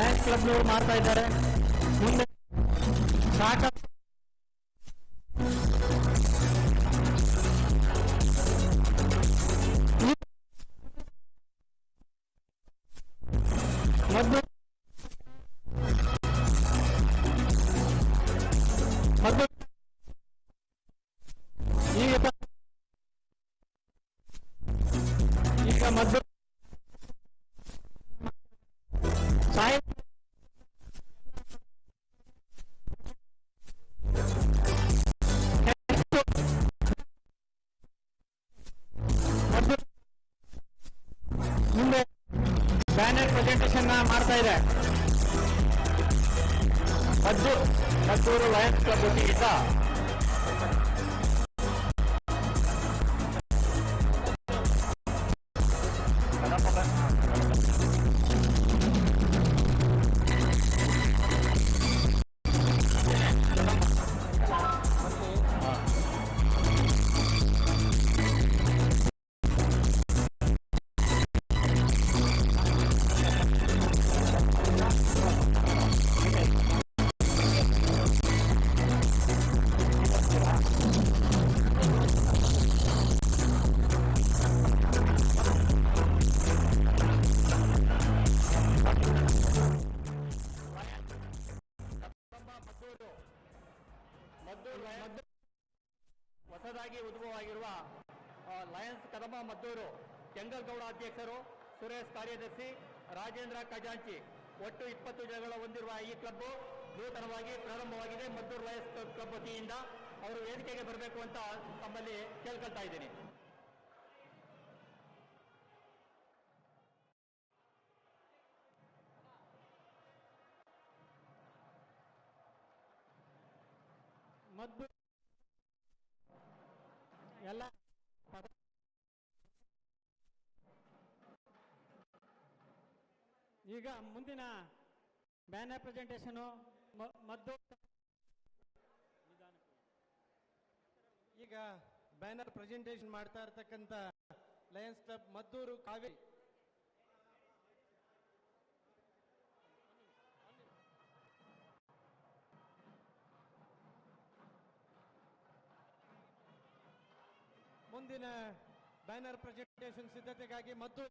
Lions ಕ್ಲಬ್ನವರು ಮಾಡ್ತಾ ಇದ್ದಾರೆ ಮುಂದೆ ಸಾಕ ಬ್ಯಾನರ್ ಪ್ರೆಸೆಂಟೇಷನ್ ಮಾಡ್ತಾ ಇದೆ. ಮದ್ದು ಮದ್ದೂರು ಲಯನ್ಸ್ ಕ್ಲಬ್ ವತಿಯಿಂದ ಹೊಸದಾಗಿ ಉದ್ಭವವಾಗಿರುವ ಲಯನ್ಸ್ ಕದಮ ಮದ್ದೂರು, ಕೆಂಗಲ್ಗೌಡ ಅಧ್ಯಕ್ಷರು, ಸುರೇಶ್ ಕಾರ್ಯದರ್ಶಿ, ರಾಜೇಂದ್ರ ಖಜಾಂಚಿ. ಒಟ್ಟು ಇಪ್ಪತ್ತು ಜನಗಳ ಹೊಂದಿರುವ ಈ ಕ್ಲಬ್ ನೂತನವಾಗಿ ಪ್ರಾರಂಭವಾಗಿದೆ. ಮದ್ದೂರು ಲಯನ್ಸ್ ಕ್ಲಬ್ ವತಿಯಿಂದ ಅವರು ವೇದಿಕೆಗೆ ಬರಬೇಕು ಅಂತ ತಮ್ಮಲ್ಲಿ ಕೇಳ್ಕೊಳ್ತಾ ಇದ್ದೀನಿ. ಮದ್ದು ಎಲ್ಲ ಈಗ ಮುಂದಿನ ಬ್ಯಾನರ್ ಪ್ರೆಸೆಂಟೇಷನು ಮದ್ದು ಈಗ ಬ್ಯಾನರ್ ಪ್ರೆಸೆಂಟೇಷನ್ ಮಾಡ್ತಾ ಇರ್ತಕ್ಕಂಥ ಲಯನ್ಸ್ ಕ್ಲಬ್ ಮದ್ದೂರು ಕಾವೇರಿ. ಮುಂದಿನ ಬ್ಯಾನರ್ ಪ್ರೆಸೆಂಟೇಷನ್ ಸಿದ್ಧತೆಗಾಗಿ ಮದ್ದೂರು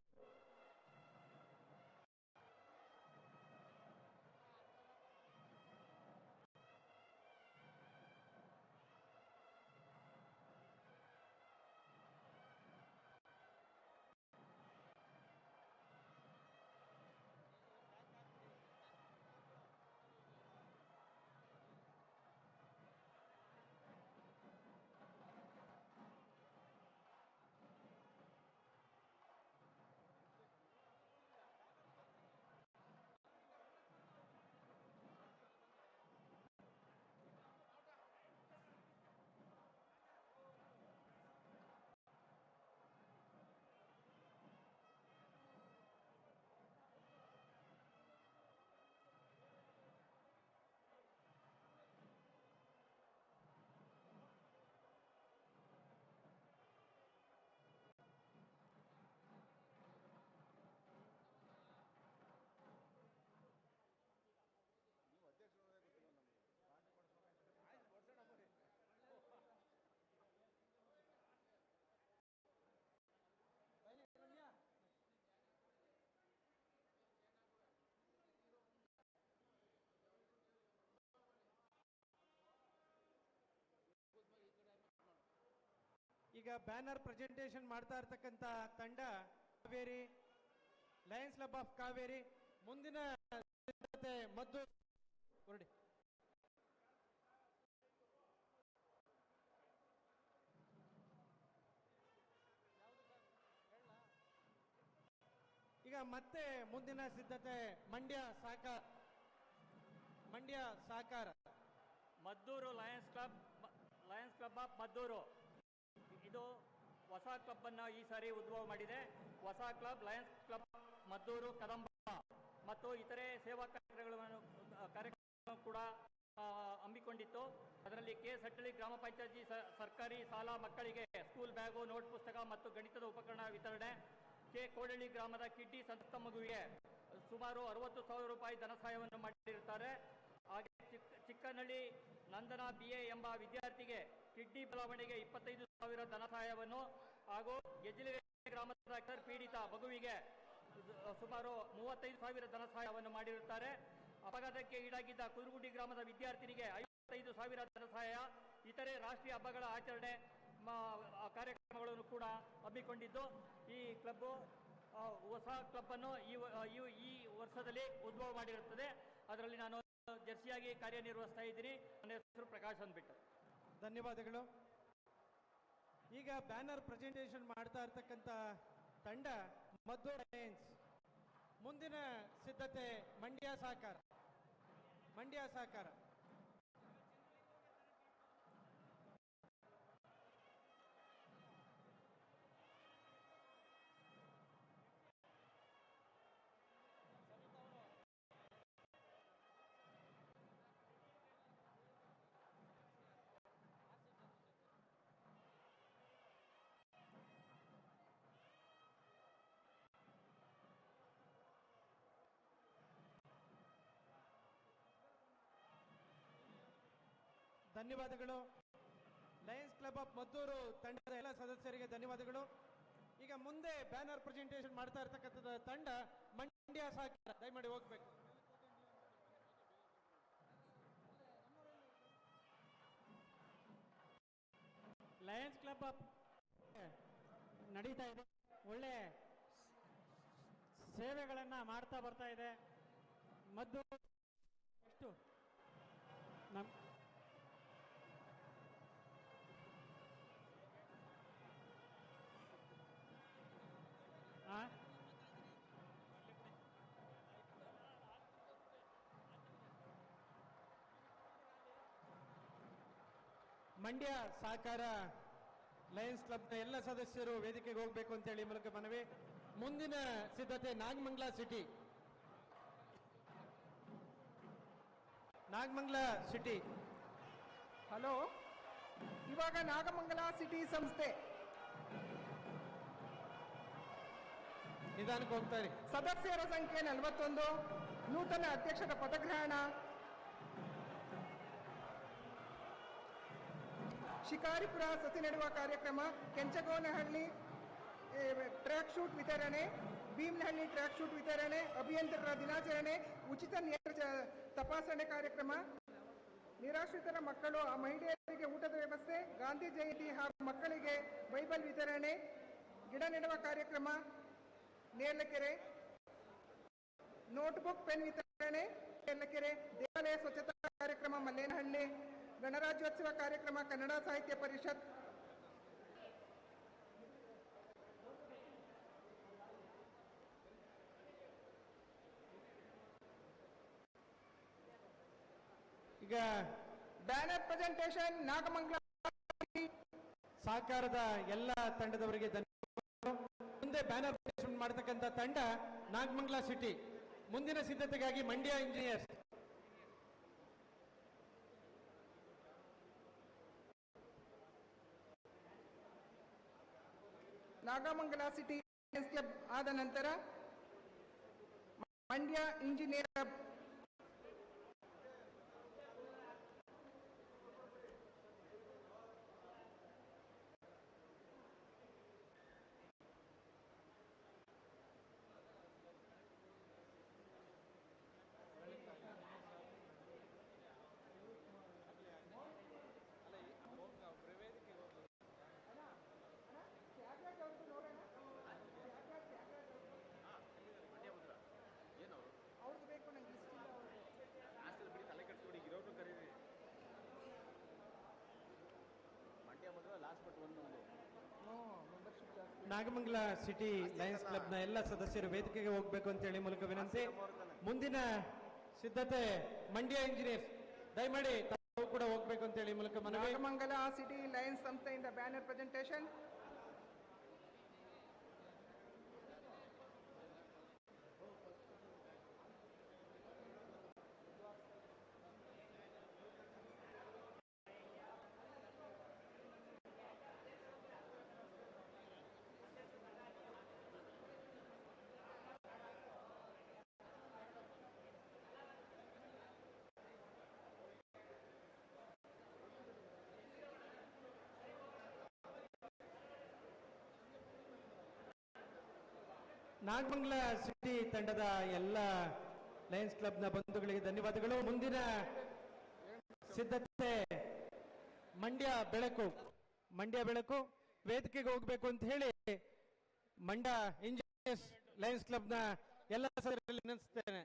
ಈಗ ಬ್ಯಾನರ್ ಪ್ರೆಸೆಂಟೇಷನ್ ಮಾಡ್ತಾ ಇರ್ತಕ್ಕಂಥ ತಂಡ Kaveri, lions club of Kaveri, ಮುಂದಿನ ಮದ್ದು. ಹೊರಡಿ. ಈಗ ಮತ್ತೆ ಮುಂದಿನ ಸಿದ್ಧತೆ, ಮಂಡ್ಯ ಸಾಕಾರ ಮಂಡ್ಯ ಸಾಕಾರ. Maddur lions club lions club of Maddur. ಇದು ಹೊಸ ಕ್ಲಬ್ ಅನ್ನ ಈ ಸಾರಿ ಉದ್ಭವ ಮಾಡಿದೆ. ಹೊಸ club, lions club, Maddur, Kadamba ಮತ್ತು ಇತರೆ ಸೇವಾ ಕಾರ್ಯಗಳನ್ನು ಕಾರ್ಯಕ್ರಮ ಕೂಡ ಹಮ್ಮಿಕೊಂಡಿತ್ತು. ಅದರಲ್ಲಿ ಕೆ ಸಟ್ಟಳಿ ಗ್ರಾಮ ಪಂಚಾಯತಿ ಸರ್ಕಾರಿ ಶಾಲಾ ಮಕ್ಕಳಿಗೆ ಸ್ಕೂಲ್ ಬ್ಯಾಗು, ನೋಟ್ ಪುಸ್ತಕ ಮತ್ತು ಗಣಿತದ ಉಪಕರಣ ವಿತರಣೆ. ಕೆ ಕೋಡಳ್ಳಿ ಗ್ರಾಮದ ಕಿಡ್ಡಿ ಸಂತ ಮಗುವಿಗೆ ಸುಮಾರು ಅರವತ್ತು ಸಾವಿರ ರೂಪಾಯಿ ಧನ ಸಹಾಯವನ್ನು ಮಾಡಿರುತ್ತಾರೆ. ಹಾಗೆ ಚಿಕ್ಕ ಚಿಕ್ಕನಹಳ್ಳಿ ನಂದನ ಬಿ ಎಂಬ ವಿದ್ಯಾರ್ಥಿಗೆ ಕಿಡ್ನಿ ಬದಲಾವಣೆಗೆ ಇಪ್ಪತ್ತೈದು ಸಾವಿರ ಧನ ಸಹಾಯವನ್ನು ಹಾಗೂ ಗೆಜ್ಜಿಲಿಗೆ ಗ್ರಾಮದ ಅಕ್ಷರ ಪೀಡಿತ ಮಗುವಿಗೆ ಸುಮಾರು ಮೂವತ್ತೈದು ಸಾವಿರ ಧನ ಸಹಾಯವನ್ನು ಮಾಡಿರುತ್ತಾರೆ. ಅಪಘಾತಕ್ಕೆ ಈಡಾಗಿದ್ದ ಕುರುಗುಡಿ ಗ್ರಾಮದ ವಿದ್ಯಾರ್ಥಿನಿಗೆ ಐವತ್ತೈದು ಸಾವಿರ ಧನ ಸಹಾಯ, ಇತರೆ ರಾಷ್ಟ್ರೀಯ ಹಬ್ಬಗಳ ಆಚರಣೆ ಕಾರ್ಯಕ್ರಮಗಳನ್ನು ಕೂಡ ಹಮ್ಮಿಕೊಂಡಿದ್ದು. ಈ ಕ್ಲಬ್ಬು ಹೊಸ ಕ್ಲಬ್ಬನ್ನು ಈ- ಈ ವರ್ಷದಲ್ಲಿ ಉದ್ಭವ ಮಾಡಿರುತ್ತದೆ. ಅದರಲ್ಲಿ ನಾನು ಜರ್ಸಿಯಾಗಿ ಕಾರ್ಯನಿರ್ವಹಿಸ್ತಾ ಇದ್ದೀನಿ. ನನ್ನ ಹೆಸರು ಪ್ರಕಾಶ್ ಅಂದ್ಬಿಟ್ಟು. ಧನ್ಯವಾದಗಳು. ಈಗ ಬ್ಯಾನರ್ ಪ್ರೆಸೆಂಟೇಷನ್ ಮಾಡ್ತಾ ಇರ್ತಕ್ಕಂಥ ತಂಡ ಮದ್ದು ಲಯನ್ಸ್ ಮುಂದಿನ ಸಿದ್ಧತೆ ಮಂಡ್ಯ ಸಹಕಾರ. ಮಂಡ್ಯ ಸಹಕಾರ. ಧನ್ಯವಾದಗಳು. ಲಯನ್ಸ್ ಕ್ಲಬ್ ಆಫ್ ಮದ್ದೂರು ತಂಡದ ಎಲ್ಲ ಸದಸ್ಯರಿಗೆ ಧನ್ಯವಾದಗಳು. ಈಗ ಮುಂದೆ ಬ್ಯಾನರ್ ಪ್ರೆಸೆಂಟೇಷನ್ ಮಾಡ್ತಾ ಇರ್ತಕ್ಕಂಥ ತಂಡ ಮಂಡ್ಯ ಸಹಕಾರ ದಯಮಾಡಿ ಹೋಗ್ಬೇಕು. ಲಯನ್ಸ್ ಕ್ಲಬ್ ಆಫ್ ನಡೀತಾ ಇದೆ. ಒಳ್ಳೆ ಸೇವೆಗಳನ್ನ ಮಾಡ್ತಾ ಬರ್ತಾ ಇದೆ. ಮದ್ದು ಎಷ್ಟು? ನಮ್ ಮಂಡ್ಯ ಸಹಕಾರ ಲಯನ್ಸ್ ಕ್ಲಬ್ನ ಎಲ್ಲ ಸದಸ್ಯರು ವೇದಿಕೆಗೆ ಹೋಗಬೇಕು ಅಂತೇಳಿ ಹೇಳಿ ಮೂಲಕ ಮನವಿ. ಮುಂದಿನ ಸಿದ್ಧತೆ Nagamangala city. Nagamangala city. Hello? ಇವಾಗ ನಾಗಮಂಗಲ ಸಿಟಿ ಸಂಸ್ಥೆ. ನಿಧಾನಕ್ಕೆ ಹೋಗ್ತಾರೆ ಸದಸ್ಯರ ಸಂಖ್ಯೆ ನಲವತ್ತೊಂದು. ನೂತನ ಅಧ್ಯಕ್ಷರ ಪದಗ್ರಹಣ ಶಿಕಾರಿಪುರ ಸಸಿ ನೆಡುವ ಕಾರ್ಯಕ್ರಮ, ಕೆಂಚಗೋನಹಳ್ಳಿ ಟ್ರ್ಯಾಕ್ ಶೂಟ್ ವಿತರಣೆ, ಭೀಮನಹಳ್ಳಿ ಟ್ರ್ಯಾಕ್ ಶೂಟ್ ವಿತರಣೆ, ಅಭಿಯಂತರರ ದಿನಾಚರಣೆ, ಉಚಿತ ನೇತ್ರ ತಪಾಸಣೆ ಕಾರ್ಯಕ್ರಮ, ನಿರಾಶ್ರಿತರ ಮಕ್ಕಳು, ಆ ಮಹಿಳೆಯರಿಗೆ ಊಟದ ವ್ಯವಸ್ಥೆ, ಗಾಂಧಿ ಜಯಂತಿ ಹಾಗೂ ಮಕ್ಕಳಿಗೆ ಬೈಬಲ್ ವಿತರಣೆ, ಗಿಡ ನೆಡುವ ಕಾರ್ಯಕ್ರಮ, ನೇರ್ಲಕೆರೆ, ನೋಟ್ಬುಕ್ ಪೆನ್ ವಿತರಣೆ, ನೇರ್ಲಕೆರೆ, ದೇವಾಲಯ ಸ್ವಚ್ಛತಾ ಕಾರ್ಯಕ್ರಮ, ಮಲ್ಲೇನಹಳ್ಳಿ ಗಣರಾಜ್ಯೋತ್ಸವ ಕಾರ್ಯಕ್ರಮ, ಕನ್ನಡ ಸಾಹಿತ್ಯ ಪರಿಷತ್. ಈಗ ಬ್ಯಾನರ್ ಪ್ರೆಸೆಂಟೇಷನ್, ನಾಗಮಂಗಲ ಸಹಕಾರದ ಎಲ್ಲ ತಂಡದವರಿಗೆ ಧನ್ಯವಾದಗಳು. ಮುಂದೆ ಬ್ಯಾನರ್ ಪ್ರೆಸೆಂಟ್ ಮಾಡತಕ್ಕಂಥ ತಂಡ ನಾಗಮಂಗಲ ಸಿಟಿ. ಮುಂದಿನ ಸಿದ್ಧತೆಗಾಗಿ Mandya engineers. Nagamangala city club ಆದ ನಂತರ Mandya engineer Nagamangala city lions ಕ್ಲಬ್ನ ಎಲ್ಲ ಸದಸ್ಯರು ವೇದಿಕೆಗೆ ಹೋಗಬೇಕು ಅಂತೇಳಿ ಮೂಲಕ ವಿನಂತಿ. ಮುಂದಿನ ಸಿದ್ಧತೆ ಮಂಡ್ಯ ಇಂಜಿನಿಯರ್ಸ್. ದಯಮಾಡಿ ತಾವು ಕೂಡ ಹೋಗ್ಬೇಕು ಅಂತೇಳಿ ಮೂಲಕ ಮನವಿ. ನಾಗಮಂಗಲ ಸಿಟಿ ಲಯನ್ಸ್ ಸಂಸ್ಥೆಯಿಂದ ಬ್ಯಾನರ್ ಪ್ರೆಸೆಂಟೇಷನ್. ನಾಗಮಂಗಲ ಸಿಟಿ ತಂಡದ ಎಲ್ಲ ಲಯನ್ಸ್ ಕ್ಲಬ್ನ ಬಂಧುಗಳಿಗೆ ಧನ್ಯವಾದಗಳು. ಮುಂದಿನ ಸಿದ್ಧತೆ, ಮಂಡ್ಯ ಬೆಳಕು. ಮಂಡ್ಯ ಬೆಳಕು, ವೇದಿಕೆಗೆ ಹೋಗ್ಬೇಕು ಅಂತ ಹೇಳಿ ಮಂಡ್ಯ ಇಂಜಿನಿಯರ್ಸ್ ಲಯನ್ಸ್ ಕ್ಲಬ್ನ ಎಲ್ಲ ಸದಸ್ಯರಲ್ಲಿ ವಿನಂತಿಸ್ತೇನೆ.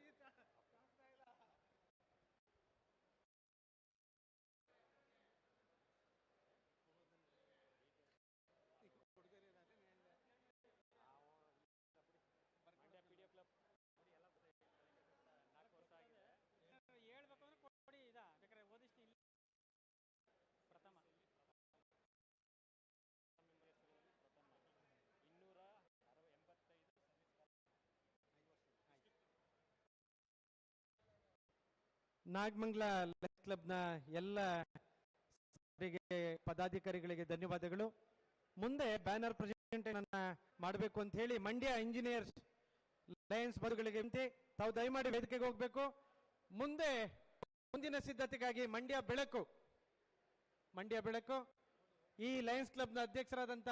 ನಾಗಮಂಗಲ ಲಯನ್ಸ್ ಕ್ಲಬ್ನ ಎಲ್ಲ ಪದಾಧಿಕಾರಿಗಳಿಗೆ ಧನ್ಯವಾದಗಳು. ಮುಂದೆ ಬ್ಯಾನರ್ ಪ್ರೆಸೆಂಟೇಷನ್ ಮಾಡಬೇಕು ಅಂತ ಹೇಳಿ ಮಂಡ್ಯ ಇಂಜಿನಿಯರ್ಸ್ ಲಯನ್ಸ್ ಬಂಧುಗಳಿಗೆ ತಾವು ದಯಮಾಡಿ ವೇದಿಕೆಗೆ ಹೋಗ್ಬೇಕು. ಮುಂದೆ ಮುಂದಿನ ಸಿದ್ಧತೆಗಾಗಿ ಮಂಡ್ಯ ಬೆಳಕು. ಮಂಡ್ಯ ಬೆಳಕು. ಈ ಲಯನ್ಸ್ ಅಧ್ಯಕ್ಷರಾದಂಥ ಅಧ್ಯಕ್ಷರಾದಂತ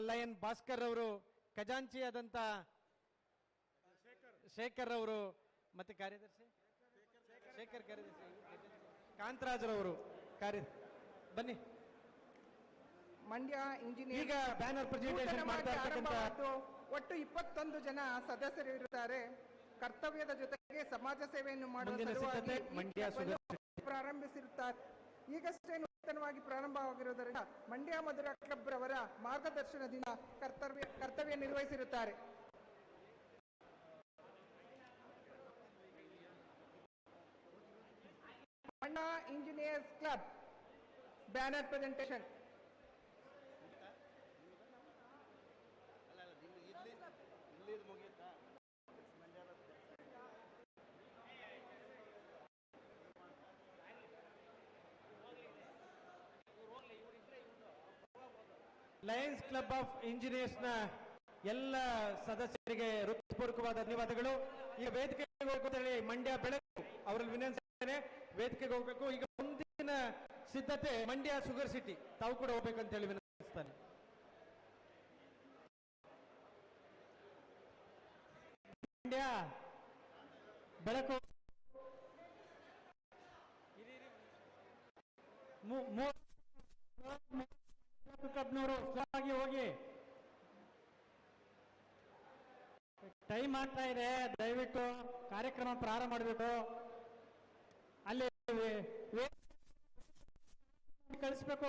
ಲಯನ್ ಭಾಸ್ಕರ್ ಅವರು ಖಜಾಂಚಿಯಾದಂಥ ಶೇಖರ್ ಅವರು ಮತ್ತೆ ಕಾರ್ಯದರ್ಶಿ. ಶೇಖರ್ ಕಾಂತರಾಜರವರು ಕಾರ್ಯ ಬನ್ನಿ. ಮಂಡ್ಯ ಇಂಜಿನಿಯರ್ ಈಗ ಬ್ಯಾನರ್ ಪ್ರೆಸೆಂಟೇಷನ್ ಮಾಡ್ತಾ ಒಟ್ಟು ಇಪ್ಪತ್ತೊಂದು ಜನ ಸದಸ್ಯರು ಇರುತ್ತಾರೆ ಕರ್ತವ್ಯದ ಜೊತೆಗೆ ಸಮಾಜ ಸೇವೆಯನ್ನು ಮಾಡುವ ಪ್ರಾರಂಭಿಸಿರುತ್ತಾರೆ. ಈಗಷ್ಟೇ ನೂತನವಾಗಿ ಪ್ರಾರಂಭವಾಗಿರುವುದರಿಂದ ಮಂಡ್ಯ ಮಧುರ ಕ್ಲಬ್ ರವರ ಮಾರ್ಗದರ್ಶನದಿಂದ ಕರ್ತವ್ಯ ಕರ್ತವ್ಯ ನಿರ್ವಹಿಸಿರುತ್ತಾರೆ. Mandya engineers club banner presentation lions club of ಇಂಜಿನಿಯರ್ಸ್ನ ಎಲ್ಲ ಸದಸ್ಯರಿಗೆ ಹೃತ್ಪೂರ್ವಕವಾದ ಧನ್ಯವಾದಗಳು. ಈಗ ವೇದಿಕೆ ಮಂಡ್ಯ ಬೆಳಕು, ಅವರಲ್ಲಿ ವಿನಂತಿಸ್ತೇನೆ ವೇದಿಕೆಗೆ ಹೋಗ್ಬೇಕು. ಈಗ ಮುಂದಿನ ಸಿದ್ಧತೆ ಮಂಡ್ಯ ಸುಗರ್ ಸಿಟಿ ತಾವು ಕೂಡ ಹೋಗ್ಬೇಕು ಅಂತ ಹೇಳಿ ವಿನಂತಿಸ್ತಾನೆ. ಮಂಡ್ಯ, ಬೆಳಕು. ಕ್ಲಬ್ನವರು ಆಗಿ ಹೋಗಿ. ಟೈಮ್ ಆಗ್ತಾ ಇದೆ. ದಯವಿಟ್ಟು ಕಾರ್ಯಕ್ರಮ ಪ್ರಾರಂಭ ಮಾಡಬೇಕು. ಕಳಿಸ್ಬೇಕು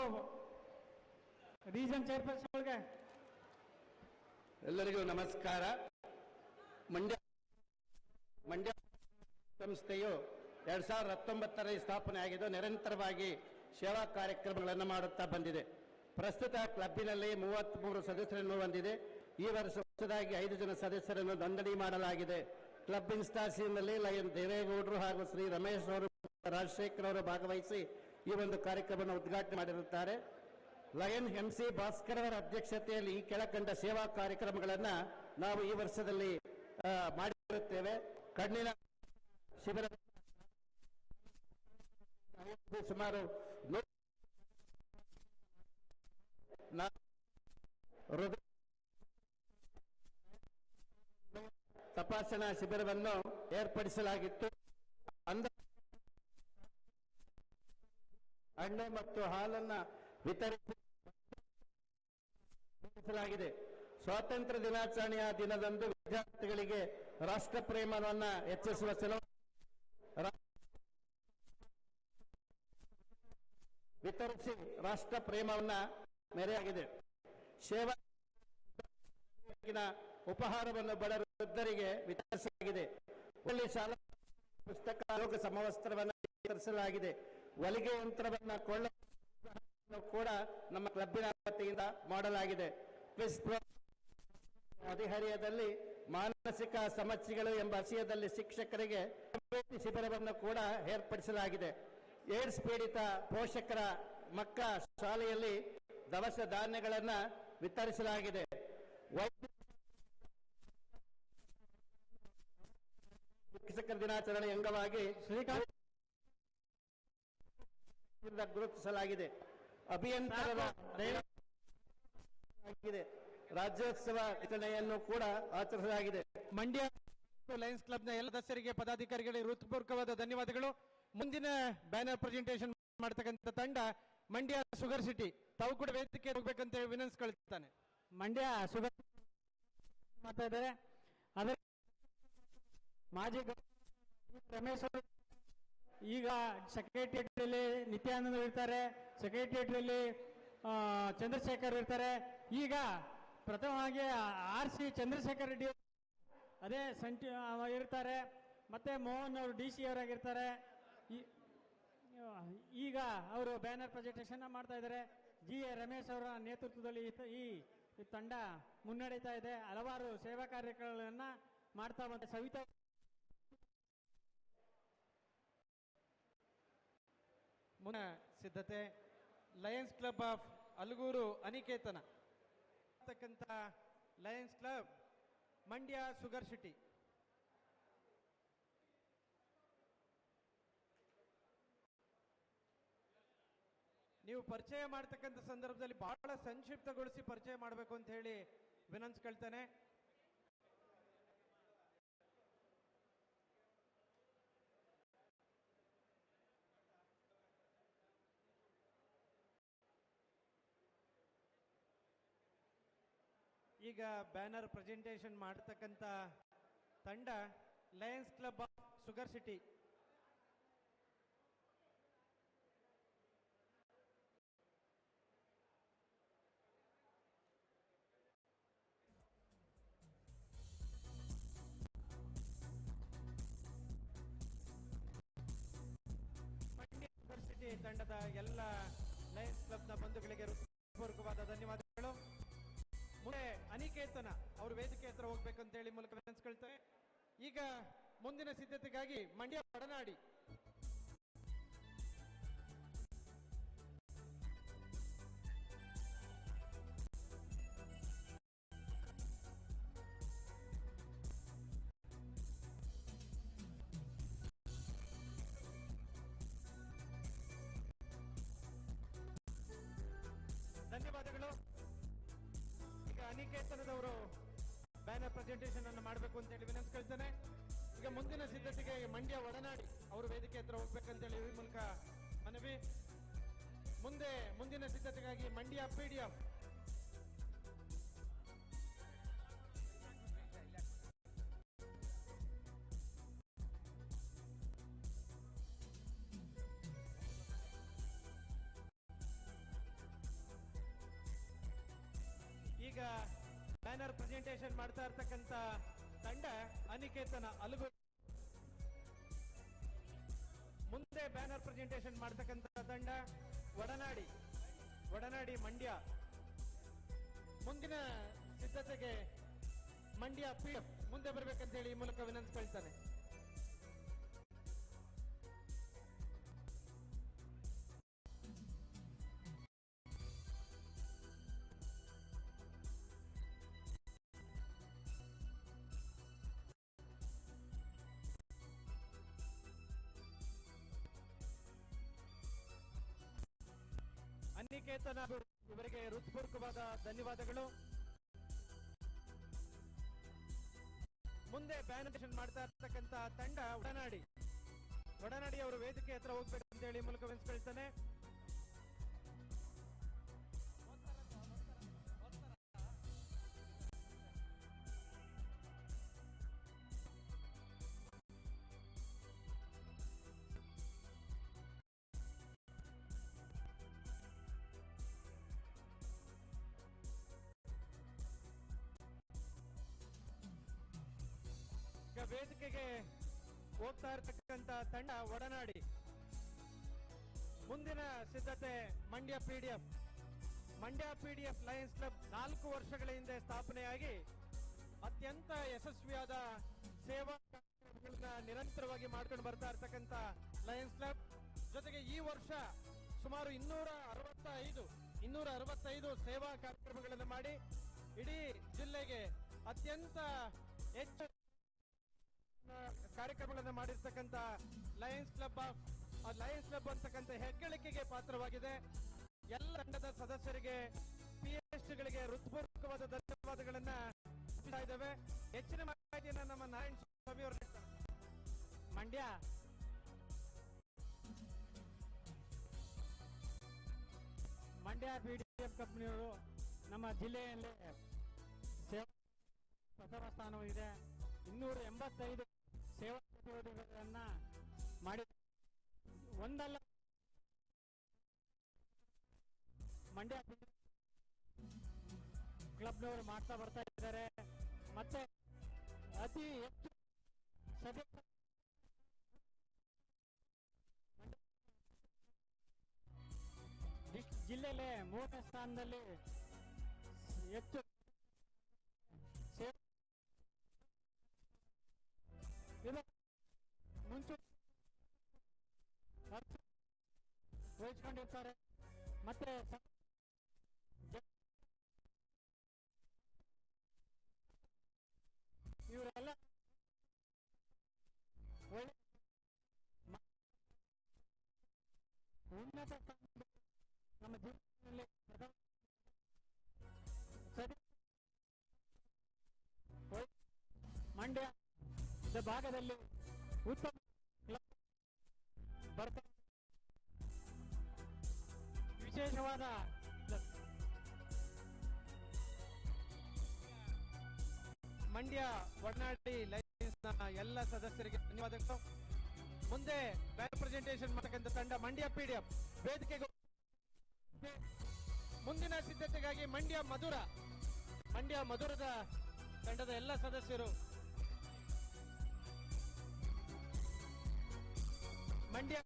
ಎಲ್ಲರಿಗೂ ನಮಸ್ಕಾರ. ಮಂಡ್ಯ ಮಂಡ್ಯ ಸಂಸ್ಥೆಯು ಎರಡ್ ಸಾವಿರದ ಹತ್ತೊಂಬತ್ತರಲ್ಲಿ ಸ್ಥಾಪನೆ ಆಗಿದ್ದು ನಿರಂತರವಾಗಿ ಸೇವಾ ಕಾರ್ಯಕ್ರಮಗಳನ್ನು ಮಾಡುತ್ತಾ ಬಂದಿದೆ. ಪ್ರಸ್ತುತ ಕ್ಲಬ್ಬಿನಲ್ಲಿ ಮೂವತ್ತ್ಮೂರು ಸದಸ್ಯರನ್ನು ಹೊಂದಿದೆ. ಈ ವರ್ಷ ಹೊಸದಾಗಿ ಐದು ಜನ ಸದಸ್ಯರನ್ನು ನೋಂದಣಿ ಮಾಡಲಾಗಿದೆ. ಕ್ಲಬ್ ಇನ್ಸ್ಟಾಸಿನಲ್ಲಿ ಲಯನ್ ದೇವೇಗೌಡರು ಹಾಗೂ ಶ್ರೀ ರಮೇಶ್ ಅವರು ರಾಜಶೇಖರ್ ಅವರು ಭಾಗವಹಿಸಿ ಈ ಒಂದು ಕಾರ್ಯಕ್ರಮವನ್ನು ಉದ್ಘಾಟನೆ ಮಾಡಿರುತ್ತಾರೆ. ಲಯನ್ ಎಂ ಸಿ ಭಾಸ್ಕರ್ ಅವರ ಅಧ್ಯಕ್ಷತೆಯಲ್ಲಿ ಈ ಕೆಳಕಂಡ ಸೇವಾ ಕಾರ್ಯಕ್ರಮಗಳನ್ನ ನಾವು ಈ ವರ್ಷದಲ್ಲಿ ಮಾಡಿರುತ್ತೇವೆ. ಕಣ್ಣಿನ ಶಿಬಿರ ಸುಮಾರು ತಪಾಸಣಾ ಶಿಬಿರವನ್ನು ಏರ್ಪಡಿಸಲಾಗಿತ್ತು. ಅಂದ ಹಣ್ಣು ಮತ್ತು ಹಾಲನ್ನ ವಿತರಿಸಿ ವಿತರಿಸಲಾಗಿದೆ ಸ್ವಾತಂತ್ರ್ಯ ದಿನಾಚರಣೆಯ ದಿನದಂದು ವಿದ್ಯಾರ್ಥಿಗಳಿಗೆ ರಾಷ್ಟ್ರ ಪ್ರೇಮವನ್ನ ಹೆಚ್ಚಿಸುವ ಸಲುವಾಗಿ ವಿತರಿಸಿ ರಾಷ್ಟ್ರ ಪ್ರೇಮವನ್ನ ಮೆರೆಯಾಗಿದೆ. ಸೇವಾ ಉಪಹಾರವನ್ನು ಬಡ ವೃದ್ಧರಿಗೆ ವಿತರಿಸಲಾಗಿದೆ ಶಾಲಾ ಪುಸ್ತಕ, ಆರೋಗ್ಯ ಸಮವಸ್ತ್ರವನ್ನು ವಿತರಿಸಲಾಗಿದೆ. ಹೊಲಿಗೆ ಯಂತ್ರವನ್ನು ಕೊಳ್ಳ ಕೂಡ ನಮ್ಮ ಕ್ಲಬ್ಬಿನ ವತಿಯಿಂದ ಮಾಡಲಾಗಿದೆ. ಕ್ವಿಸ್ ಹದಿಹರೆಯದಲ್ಲಿ ಮಾನಸಿಕ ಸಮಸ್ಯೆಗಳು ಎಂಬ ವಿಷಯದಲ್ಲಿ ಶಿಕ್ಷಕರಿಗೆ ಶಿಬಿರವನ್ನು ಕೂಡ ಏರ್ಪಡಿಸಲಾಗಿದೆ. ಏಡ್ಸ್ ಪೀಡಿತ ಪೋಷಕರ ಮಕ್ಕಳ ಶಾಲೆಯಲ್ಲಿ ದವಸ ಧಾನ್ಯಗಳನ್ನು ವಿತರಿಸಲಾಗಿದೆ. ಶಿಕ್ಷಕರ ದಿನಾಚರಣೆ ಅಂಗವಾಗಿ ಶ್ರೀಕಾಂತ್ ಗುರುತಿಸಲಾಗಿದೆ. ಅಭಿಯಂತರರ ಆಗಿದೆ. ರಾಜ್ಯೋತ್ಸವ ಘಟನೆಯನ್ನು ಕೂಡ ಆಚರಿಸಲಾಗಿದೆ. ಮಂಡ್ಯ ಲಯನ್ಸ್ ಕ್ಲಬ್ನ ಎಲ್ಲ ಸದಸ್ಯರಿಗೆ ಪದಾಧಿಕಾರಿಗಳಿಗೆ ಹೃತ್ಪೂರ್ವಕವಾದ ಧನ್ಯವಾದಗಳು. ಮುಂದಿನ ಬ್ಯಾನರ್ ಪ್ರೆಸೆಂಟೇಷನ್ ಮಾಡ್ತಕ್ಕಂಥ ತಂಡ ಮಂಡ್ಯ ಸುಗರ್ ಸಿಟಿ ತಾವು ಕೂಡ ವೇದಿಕೆ ಹೋಗ್ಬೇಕಂತ ಹೇಳಿ ವಿನಂತಿಸ್ಕೊಳ್ತಾನೆ ಮಂಡ್ಯ ಸುಗರ್ ಮಾಡ್ತಾ ಇದ್ದಾರೆ ಅದೇ ಮಾಜಿ ಗವರ್ನರ್ ರಮೇಶ್ ಅವರು ಈಗ ಸೆಕ್ರೆಟರಿಯೇಟ್ ಅಲ್ಲಿ ನಿತ್ಯಾನಂದ ಇರ್ತಾರೆ ಸೆಕ್ರೆಟರಿಯೇಟ್ ಅಲ್ಲಿ ಚಂದ್ರಶೇಖರ್ ಇರ್ತಾರೆ. ಈಗ ಪ್ರಥಮವಾಗಿ ಆರ್ ಸಿ ಚಂದ್ರಶೇಖರ್ ರೆಡ್ಡಿ ಅದೇ ಸಂಚ ಇರ್ತಾರೆ. ಮತ್ತೆ ಮೋಹನ್ ಅವರು ಡಿ ಸಿ ಅವರಾಗಿರ್ತಾರೆ. ಈಗ ಅವರು ಬ್ಯಾನರ್ ಪ್ರೆಸೆಂಟೇಷನ್ ಮಾಡ್ತಾ ಇದ್ದಾರೆ. ಜಿ ಎ ರಮೇಶ್ ಅವರ ನೇತೃತ್ವದಲ್ಲಿ ಈ ತಂಡ ಮುನ್ನಡೀತಾ ಇದೆ. ಹಲವಾರು ಸೇವಾ ಕಾರ್ಯಗಳನ್ನು ಮಾಡ್ತಾ ಬಂದ ಸವಿತಾ ಮುನ್ನ ಸಿದ್ಧತೆ Lions Club of Alagur Aniketana. ಅಂತಕ್ಕಂಥ lions club, Mandya sugar city. ನೀವು ಪರಿಚಯ ಮಾಡ್ತಕ್ಕಂಥ ಸಂದರ್ಭದಲ್ಲಿ ಬಹಳ ಸಂಕ್ಷಿಪ್ತಗೊಳಿಸಿ ಪರಿಚಯ ಮಾಡಬೇಕು ಅಂತ ಹೇಳಿ ವಿನಂತಿಸ್ಕೊಳ್ತೇನೆ ಈಗ ಬ್ಯಾನರ್ ಪ್ರೆಸೆಂಟೇಷನ್ ಮಾಡತಕ್ಕಂತ ತಂಡ lions club of sugar city. Mandya city ತಂಡದ ಎಲ್ಲ ಲಯನ್ಸ್ ಕ್ಲಬ್ನ ಬಂಧುಗಳಿಗೆ ಹೃತ್ಪೂರ್ವಕವಾದ ಧನ್ಯವಾದಗಳು ಮುಂದೆ ಅನಿಕೇತನ ಅವರು ವೇದಿಕೆ ಹತ್ರ ಹೋಗ್ಬೇಕಂತ ಹೇಳಿ ಮೂಲಕ ನೆನೆಸ್ಕೊಳ್ತಾರೆ ಈಗ ಮುಂದಿನ ಸಿದ್ಧತೆಗಾಗಿ ಮಂಡ್ಯ ಒಡನಾಡಿ. ಈಗ ಅನಿಕೇತನದವರು ಬ್ಯಾನರ್ ಪ್ರೆಸೆಂಟೇಷನ್ ಅನ್ನು ಮಾಡಬೇಕು ಅಂತ ಹೇಳಿ ವಿನಂತಿಸ್ಕೊಳ್ತೇನೆ. ಈಗ ಮುಂದಿನ ಸಿದ್ಧತೆಗೆ ಮಂಡ್ಯ ಒಡನಾಡಿ ಅವರು ವೇದಿಕೆ ಹತ್ರ ಹೋಗ್ಬೇಕಂತೇಳಿ ಈ ಮೂಲಕ ಮನವಿ. ಮುಂದೆ ಮುಂದಿನ ಸಿದ್ಧತೆಗಾಗಿ ಮಂಡ್ಯ ಪಿಡಿಎಫ್ ಈಗ ಬ್ಯಾನರ್ ಪ್ರೆಸೆಂಟೇಷನ್ ಮಾಡ್ತಾ ಇರ್ತಕ್ಕಂಥ ತಂಡ ಅನಿಕೇತನ ಅಲುಗು ಮುಂದೆ ಬ್ಯಾನರ್ ಪ್ರೆಸೆಂಟೇಷನ್ ಮಾಡ್ತಕ್ಕಂಥ ತಂಡ ಒಡನಾಡಿ ಒಡನಾಡಿ ಮಂಡ್ಯ. ಮುಂದಿನ ಸಿದ್ಧತೆಗೆ ಮಂಡ್ಯ ಪಿ ಮುಂದೆ ಬರ್ಬೇಕಂತ ಹೇಳಿ ಈ ಮೂಲಕ ವಿನಂತಿಸ್ಕೊಳ್ತಾನೆ. ಅನಿಕೇತನ ಇವರಿಗೆ ಹೃತ್ಪೂರ್ವಕವಾದ ಧನ್ಯವಾದಗಳು. ಮುಂದೆ ಬ್ಯಾನರೇಷನ್ ಮಾಡ್ತಾ ಇರ್ತಕ್ಕಂತ ತಂಡ ಒಡನಾಡಿ. ಒಡನಾಡಿ ಅವರು ವೇದಿಕೆ ಹತ್ರ ಹೋಗ್ಬೇಕು ಅಂತ ಹೇಳಿ ಮೂಲಕ ವಿನಿಸ್ಕೊಳ್ತಾನೆ ವೇದಿಕೆಗೆ ಹೋಗ್ತಾ ಇರತಕ್ಕಂತ ತಂಡ ಒಡನಾಡಿ. ಮುಂದಿನ ಸಿದ್ಧತೆ Mandya PDF Mandya PDF lions club ನಾಲ್ಕು ವರ್ಷಗಳ ಹಿಂದೆ ಸ್ಥಾಪನೆಯಾಗಿ ಅತ್ಯಂತ ಯಶಸ್ವಿಯಾದ ಸೇವಾ ನಿರಂತರವಾಗಿ ಮಾಡ್ಕೊಂಡು ಬರ್ತಾ ಇರ್ತಕ್ಕಂಥ ಲಯನ್ಸ್ ಕ್ಲಬ್. ಜೊತೆಗೆ ಈ ವರ್ಷ ಸುಮಾರು ಇನ್ನೂರ ಅರವತ್ತೈದು ಇನ್ನೂರ ಅರವತ್ತೈದು ಸೇವಾ ಕಾರ್ಯಕ್ರಮಗಳನ್ನು ಮಾಡಿ ಇಡೀ ಜಿಲ್ಲೆಗೆ ಅತ್ಯಂತ ಹೆಚ್ಚು ಕಾರ್ಯಕ್ರಮಗಳನ್ನು ಮಾಡಿರ್ತಕ್ಕಂಥ lions club of lions club ಅಂತಕ್ಕಂಥ ಹೆಗ್ಗಳಿಕೆಗೆ ಪಾತ್ರವಾಗಿದೆ. ಎಲ್ಲ ತಂಡದ ಸದಸ್ಯರಿಗೆ ಪಿ ಎಚ್ ಗಳಿಗೆ ಹೃತ್ಪೂರ್ವಕವಾದ ಧನ್ಯವಾದಗಳನ್ನ ಇದ್ದಾವೆ. ಹೆಚ್ಚಿನ ಮಾಹಿತಿಯನ್ನ ನಮ್ಮ ನಾರಾಯಣ ಸ್ವಾಮಿ ಅವರು ಮಂಡ್ಯ. ಮಂಡ್ಯ ಪಿ ಕಂಪನಿಯವರು ನಮ್ಮ ಜಿಲ್ಲೆಯಲ್ಲಿ ಪ್ರಥಮ ಸ್ಥಾನವಿದೆ ಇನ್ನೂರ ಎಂಬತ್ತೈದು ಸೇವಾ ಚಟುವಟಿಕೆಗಳನ್ನ ಮಾಡಿ ಒಂದಲ್ಲ ಮಂಡ್ಯ ಕ್ಲಬ್ನವರು ಮಾಡ್ತಾ ಬರ್ತಾ ಇದ್ದಾರೆ. ಮತ್ತೆ ಅತಿ ಹೆಚ್ಚು ಸದಸ್ಯ ಜಿಲ್ಲೆಯಲ್ಲೇ ಮೂರನೇ ಸ್ಥಾನದಲ್ಲಿ ಹೆಚ್ಚು ವಹಿಸ್ಕೊಂಡಿರ್ತಾರೆ ಮತ್ತೆ ಸ- ಜ- ಇವರೆಲ್ಲ ಒಳ್ಳೆ ಮ- ಉನ್ನತ ಸ್ಥಾನದಲ್ಲಿ ನಮ್ಮ ಜೀವನದಲ್ಲಿ ಪ್ರಥಮ ಸರಿ ಒಳ್ಳೆ ಮಂಡ್ಯ ದ ಭಾಗದಲ್ಲಿ ಉತ್ತಮ ಕ್ಲಬ್ ವಿಶೇಷವಾದ ಮಂಡ್ಯ ಒಡನಾಡಿ ಲೈಸೆನ್ಸ್ನ ಎಲ್ಲ ಸದಸ್ಯರಿಗೆ ಧನ್ಯವಾದಗಳು. ಮುಂದೆ ಬ್ಯಾಕ್ ಪ್ರೆಸೆಂಟೇಷನ್ ತಂಡ ಮಂಡ್ಯ ಪಿಡಿಎಫ್ ವೇದಿಕೆಗೆ ಮುಂದಿನ ಸಿದ್ಧತೆಗಾಗಿ ಮಂಡ್ಯ ಮಧುರ. ಮಂಡ್ಯ ಮಧುರದ ತಂಡದ ಎಲ್ಲ ಸದಸ್ಯರು. ಮಂಡ್ಯ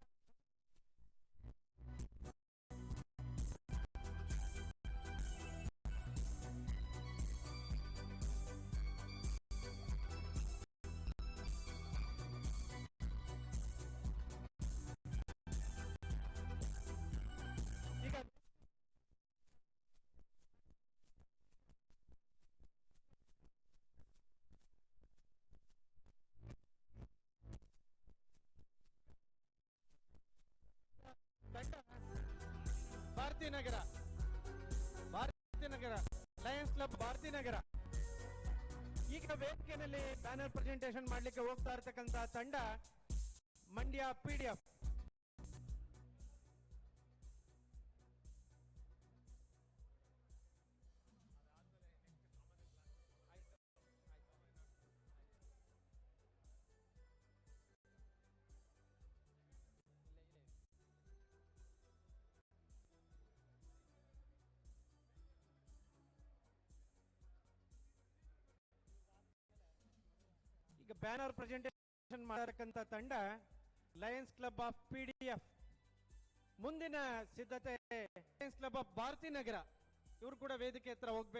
ಕ್ಲಬ್ ನಗರ. ಈಗ ವೇದಿಕೆಯಲ್ಲಿ ಬ್ಯಾನರ್ ಪ್ರೆಸೆಂಟೇಷನ್ ಮಾಡ್ಲಿಕ್ಕೆ ಹೋಗ್ತಾ ಇರ್ತಕ್ಕಂತ ತಂಡ ಮಂಡ್ಯ ಪಿಡಿಎಫ್ ಬ್ಯಾನರ್ ಪ್ರೆಸೆಂಟೇಷನ್ ಮಾಡತಕ್ಕಂತ ತಂಡ ಲಯನ್ಸ್ ಕ್ಲಬ್ ಆಫ್ ಪಿಡಿಎಫ್ ಮುಂದಿನ ಸಿದ್ಧತೆ lions club of Bharathi Nagar. ಇವರು ಕೂಡ ವೇದಿಕೆ ಹತ್ರ ಹೋಗ್ಬೇಕು.